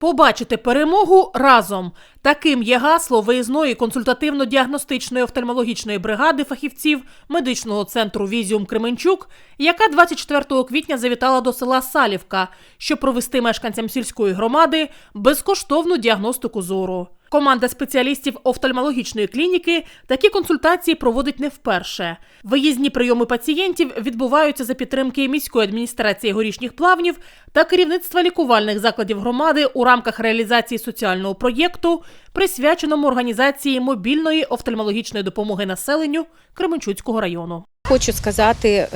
Побачити перемогу разом. Таким є гасло виїзної консультативно-діагностичної офтальмологічної бригади фахівців медичного центру Візіум Кременчук, яка 24 квітня завітала до села Салівка, щоб провести мешканцям сільської громади безкоштовну діагностику зору. Команда спеціалістів офтальмологічної клініки такі консультації проводить не вперше. Виїзні прийоми пацієнтів відбуваються за підтримки міської адміністрації горішніх плавнів та керівництва лікувальних закладів громади у рамках реалізації соціального проєкту, присвяченому організації мобільної офтальмологічної допомоги населенню Кременчуцького району. Хочу сказати е,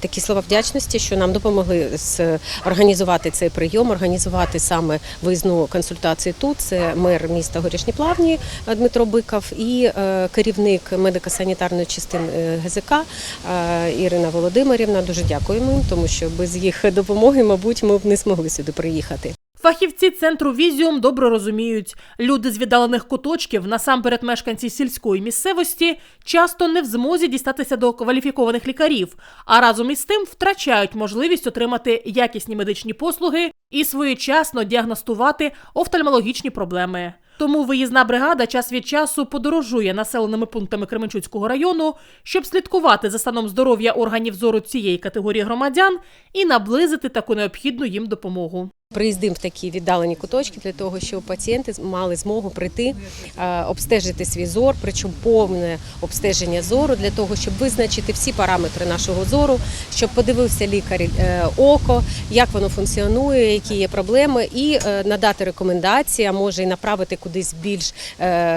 такі слова вдячності, що нам допомогли з організувати цей прийом, організувати саме виїзну консультацію тут. Це мер міста Горішні Плавні е, Дмитро Биков і е, керівник медико-санітарної частини е, ГЗК е, Ірина Володимирівна. Дуже дякуємо їм, тому що без їх допомоги, мабуть, ми б не змогли сюди приїхати. Фахівці центру Візіум добре розуміють, люди з віддалених куточків, насамперед мешканці сільської місцевості, часто не в змозі дістатися до кваліфікованих лікарів, а разом із тим втрачають можливість отримати якісні медичні послуги і своєчасно діагностувати офтальмологічні проблеми. Тому виїзна бригада час від часу подорожує населеними пунктами Кременчуцького району, щоб слідкувати за станом здоров'я органів зору цієї категорії громадян і наблизити таку необхідну їм допомогу. Приїздимо в такі віддалені куточки для того, щоб пацієнти мали змогу прийти, е, обстежити свій зор, причому повне обстеження зору для того, щоб визначити всі параметри нашого зору, щоб подивився лікар е, око, як воно функціонує, які є проблеми, і е, надати рекомендації, а може і направити кудись більш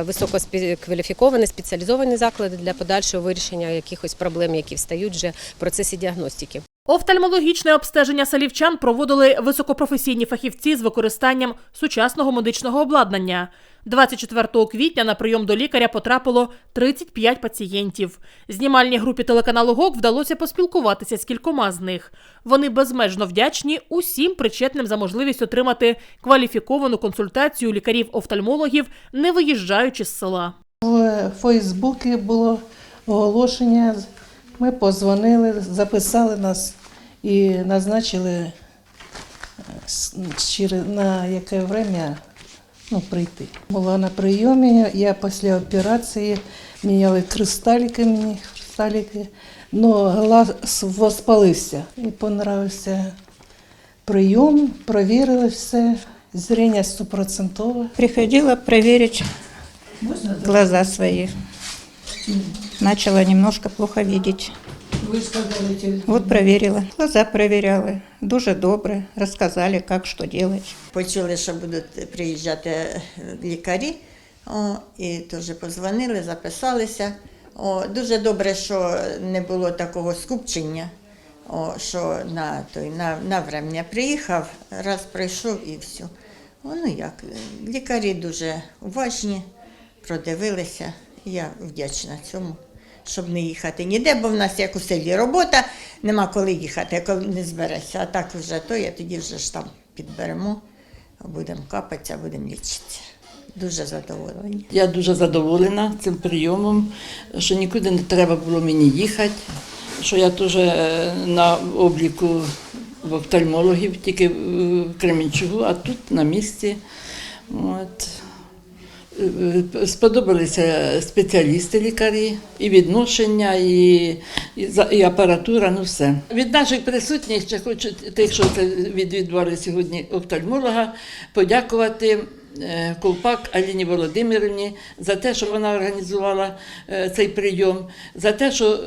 висококваліфіковані, спеціалізовані заклади для подальшого вирішення якихось проблем, які встають вже в процесі діагностики. Офтальмологічне обстеження салівчан проводили високопрофесійні фахівці з використанням сучасного медичного обладнання. 24 квітня на прийом до лікаря потрапило 35 пацієнтів. Знімальній групі телеканалу ГОК вдалося поспілкуватися з кількома з них. Вони безмежно вдячні усім причетним за можливість отримати кваліфіковану консультацію лікарів-офтальмологів, не виїжджаючи з села. В Фейсбуці було оголошення. Ми позвонили, записали нас і назначили е, на яке время ну, прийти. Була на прийомі, я після операції міняли кристаліки мені, кристаліки, але глаз воспалився. І понравився прийом, провірили все, зріння стопроцентове. Приходила проверить глаза свои. Начала немножко плохо видеть. Ви сказали, Вот проверила. Глаза проверяла. Дуже добре. Рассказали, как, что делать. Почули, що будуть приїжджати е, лікарі, о, і теж позвонили, записалися. О, дуже добре, що не було такого скупчення, о, що на, той, на, на врем'я приїхав, раз прийшов і все. О, ну як, е, лікарі дуже уважні, продивилися. Я вдячна цьому, щоб не їхати ніде, бо в нас як у селі робота, нема коли їхати, коли не зберешся. А так вже то, я тоді вже ж там підберемо, будемо капатися, будемо лічитися. Дуже задоволені. Я дуже задоволена цим прийомом, що нікуди не треба було мені їхати, що я теж е, на обліку в офтальмологів, тільки в Кременчугу, а тут на місці. От. Сподобалися спеціалісти лікарі, і відношення, і, і, і апаратура, ну все. Від наших присутніх ще хочу тих, що це відвідували сьогодні офтальмолога, подякувати Ковпак Аліні Володимирівні за те, що вона організувала е, цей прийом, за те, що, е,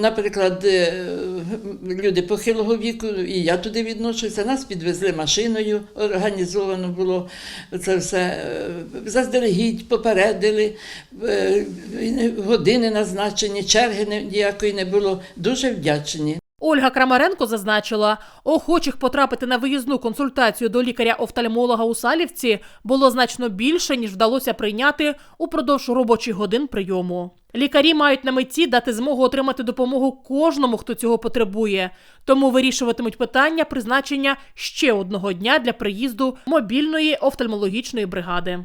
наприклад, е, люди похилого віку, і я туди відношуся, нас підвезли машиною, організовано було це все. е, Заздалегідь попередили, е, години назначені, черги ніякої не було. Дуже вдячні. Ольга Крамаренко зазначила, охочих потрапити на виїзну консультацію до лікаря-офтальмолога у Салівці було значно більше, ніж вдалося прийняти упродовж робочих годин прийому. Лікарі мають на меті дати змогу отримати допомогу кожному, хто цього потребує, тому вирішуватимуть питання призначення ще одного дня для приїзду мобільної офтальмологічної бригади.